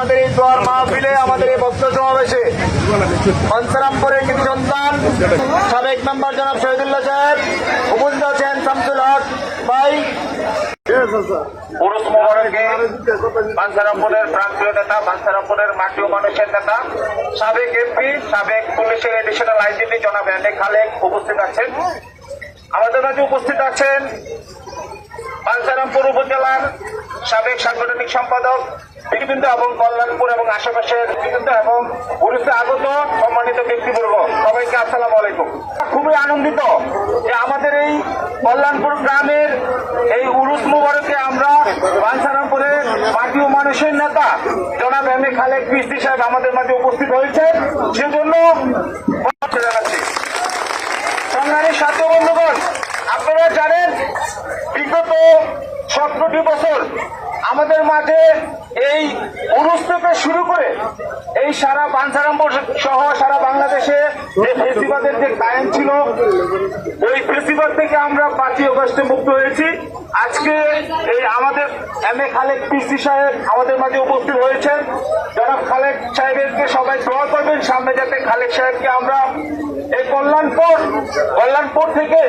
আমাদের এই দোয়ার মাহফিলে আমাদের এই বক্ত সমাবেশে মনসারামপুরের কিছু সন্তান, সাবেক মেম্বার জনাব শহীদুল্লাহ সাহেব, উপস্থিত আছেন শামসুল হক ভাই। এমপি সাবেক উপস্থিত আছেন। আমাদের উপস্থিত আছেন উপজেলার সাবেক সাংগঠনিক সম্পাদক বীরবিন্দু এবং কল্যাণপুর এবং আশেপাশের বীরবিন্দু এবং পুলিশে আগত সম্মানিত ব্যক্তিবর্গ, সবাইকে আসসালামু আলাইকুম। খুবই আনন্দিত যে আমাদের এই কল্যাণপুর গ্রামের এই উরুস মুবারকে আমরা বাঞ্ছারামপুরের ও মানুষের নেতা জনাব এম এ খালেক কৃষ্টি সাহেব আমাদের মাঝে উপস্থিত হয়েছে সেজন্য ধন্যবাদ জানাচ্ছি সংগ্রামের সাথে বন্ধুগণ আপনারা জানেন বিগত সতেরোটি বছর আমাদের মাঝে এই উরুস থেকে শুরু করে এই সারা বাঞ্ছারামপুর সহ সারা বাংলাদেশে যে ফেসিবাদের যে কায়েম ছিল, ওই ফেসিবাদ থেকে আমরা পাঁচই অগস্টে মুক্ত হয়েছি। আজকে এই আমাদের এম এ খালেক পিসি সাহেব আমাদের মাঝে উপস্থিত হয়েছেন। জনাব খালেক সাহেবেরকে সবাই দোয়া করবেন, সামনে যাতে খালেক সাহেবকে আমরা এই কল্যাণপুর কল্যাণপুর থেকে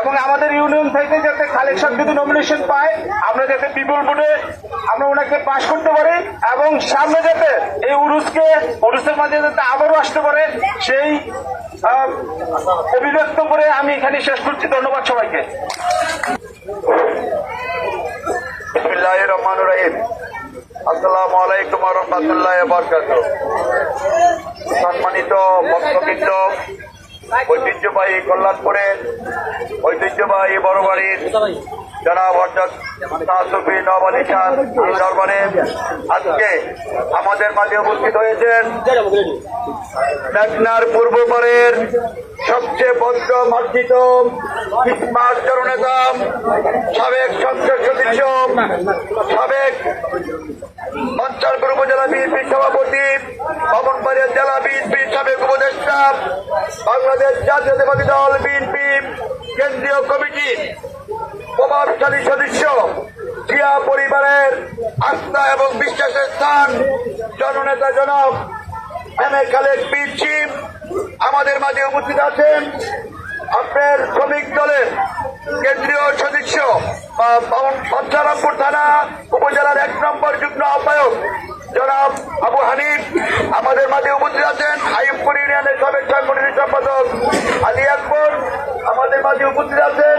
এবং আমাদের ইউনিয়ন থেকে যাতে সাহেব যদি নমিনেশন পায়, আমরা যাতে বিপুল ভোটে আমরা ওনাকে পাশ করতে পারি এবং সামনে যাতে এই উরুসকে, উরুসের মাঝে যাতে আবারও আসতে পারে, সেই অভিব্যক্ত করে আমি এখানে শেষ করছি। ধন্যবাদ সবাইকে। সম্মানিত ভক্তবৃন্দ ঐতিহ্যবাহী কল্যাণপুরের ঐতিহ্যবাহী বড় বাড়ির জনাব অর্থাৎ তাসুফি নবালি খান দরবারে আজকে আমাদের মাঝে উপস্থিত হয়েছেন মেঘনার পূর্ব পারের সবচেয়ে ভদ্র মার্জিত স্মার্ট সাবেক সংসদ সদস্য সাবেক অঞ্চলপুর উপজেলা বিএনপি সভাপতি ভবনবাড়িয়া জেলা বিএনপি সাবেক উপদেষ্টা, বাংলাদেশ জাতীয়তাবাদী দল বিএনপি, কেন্দ্রীয় কমিটির প্রভাবশালী সদস্য, জিয়া পরিবারের আস্থা এবং বিশ্বাসের স্থান, জননেতা জনক এম এ খালেদ পীর আমাদের মাঝে উপস্থিত আছেন। আপনার শ্রমিক দলের কেন্দ্রীয় সদস্য বা পঞ্চারামপুর থানা উপজেলার এক নম্বর যুগ্ম আহ্বায়ক, জনাব আবু হানিফ। আমাদের মাঝে উপস্থিত আছেন আইবপুর ইউনিয়নের সাবেক সাংগঠনিক সম্পাদক আলী আকবর। আমাদের মাঝে উপস্থিত আছেন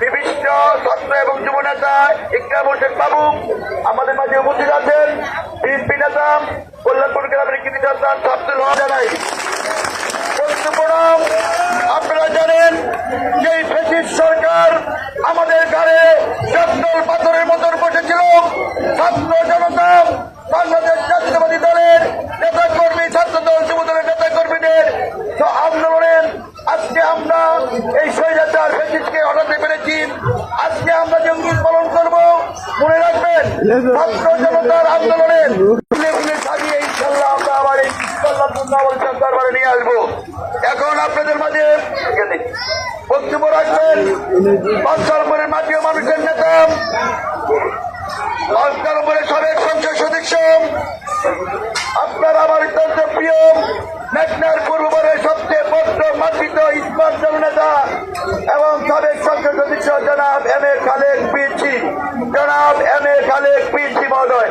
বিশিষ্ট ছাত্র এবং যুব নেতা ইকরাম হোসেন বাবু। আমাদের মাঝে উপস্থিত আছেন বিএনপি নেতা কল্যাণপুর গ্রামের কৃতি সন্তান আব্দুল হক জানাই। আপনারা জানেন যে ফেসিস সরকার আমাদের ঘরে জব্দল পাথরের মতন বসেছিল ছাত্র জনতা বাংলাদেশ জাতীয়তাবাদী দলের নেতা কর্মী ছাত্র দল যুব দলের নেতা কর্মীদের আন্দোলনের আজকে আমরা এই স্বৈরাচার ফেসিসকে হটাতে পেরেছি। আজকে আমরা যে অঙ্গীত পালন করব, মনে রাখবেন, ছাত্র জনতার আন্দোলনের ফুলে ফুলে সাজিয়ে ইনশাল্লাহ আমরা আবার এই দরবারে নিয়ে আসব। এখন আপনাদের মাঝে বক্তব্য রাখবেন, বাঞ্ছালপুরের মাটিও মানুষের নেতা বাঞ্ছালপুরের সাবেক সংসদ সদস্য আপনার আমার অত্যন্ত প্রিয় মেঘনার পূর্ববরের সবচেয়ে বদ্ধ মাতৃত ইসমান নেতা এবং সাবেক সংসদ সদস্য জনাব এম এ খালেক পিরছি জনাব এম এ খালেক পিরছি মহোদয়।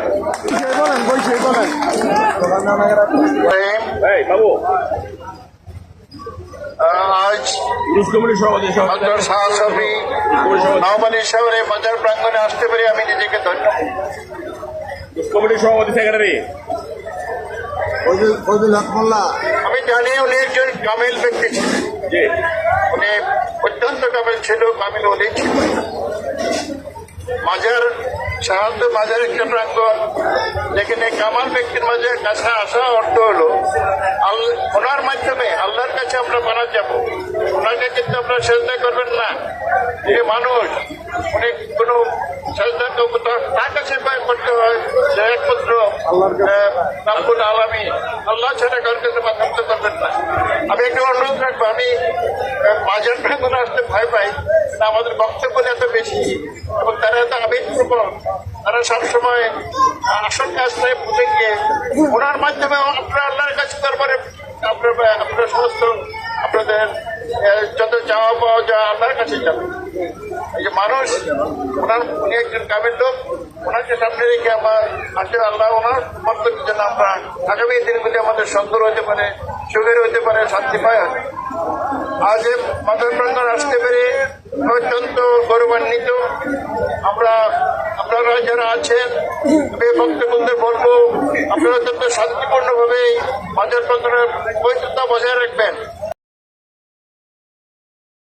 আজ সভাপতি নওমালী শহরে বাজার প্রাঙ্গণে আসতে পেরে আমি নিজেকে ধন্য। কমিটির সভাপতি সেক্রেটারি। ফজল হক মোল্লা। আমি জানি উনি একজন কামিল ব্যক্তি। ছিলেন জি। উনি অত্যন্ত কামিল ছিল কামিল উনি ছিল। মাজার সাধারণত মাজার একটা প্রাঙ্গণ যেখানে কামাল ব্যক্তির মাঝে কাছে আসা অর্থ হলো ওনার মাধ্যমে আল্লাহর কাছে আমরা মারা যাব। ওনাকে কিন্তু আপনারা চেষ্টা করবেন না। যে মানুষ উনি কোনো চেষ্টা তার কাছে করতে হয় যে একমাত্র নামকুল আলামী আল্লাহ ছাড়া কার কাছে মাধ্যমে করবেন না। আমি একটু অনুরোধ রাখব আমি আহ, মাজার প্রাঙ্গণে আসতে ভয় পাই আমাদের বক্তব্য এত বেশি এবং তারা এত আবেগপ্রবণ। তারা সবসময় আসল কাজটাই ভুলে গিয়ে ওনার মাধ্যমে আপনারা আল্লাহর কাছে দরবারে আপনার আপনার সমস্ত আপনাদের যত চাওয়া পাওয়া যা আল্লাহর কাছে যাবে। এই যে মানুষ ওনার উনি একজন কামের লোক ওনাকে সামনে রেখে আমার আসলে আল্লাহ ওনার মন্তব্য যেন আমরা আগামী দিনগুলি আমাদের সুন্দর হতে পারে। সুখের হতে পারে, শান্তি পায়। আজ মাদক প্রাঙ্গন আসতে পেরে অত্যন্ত গৌরবান্বিত। আমরা, আপনারা যারা আছেন সে ভক্ত বন্ধু বলব, আপনারা অত্যন্ত শান্তিপূর্ণভাবে মাদক প্রাঙ্গনের বৈধতা বজায় রাখবেন।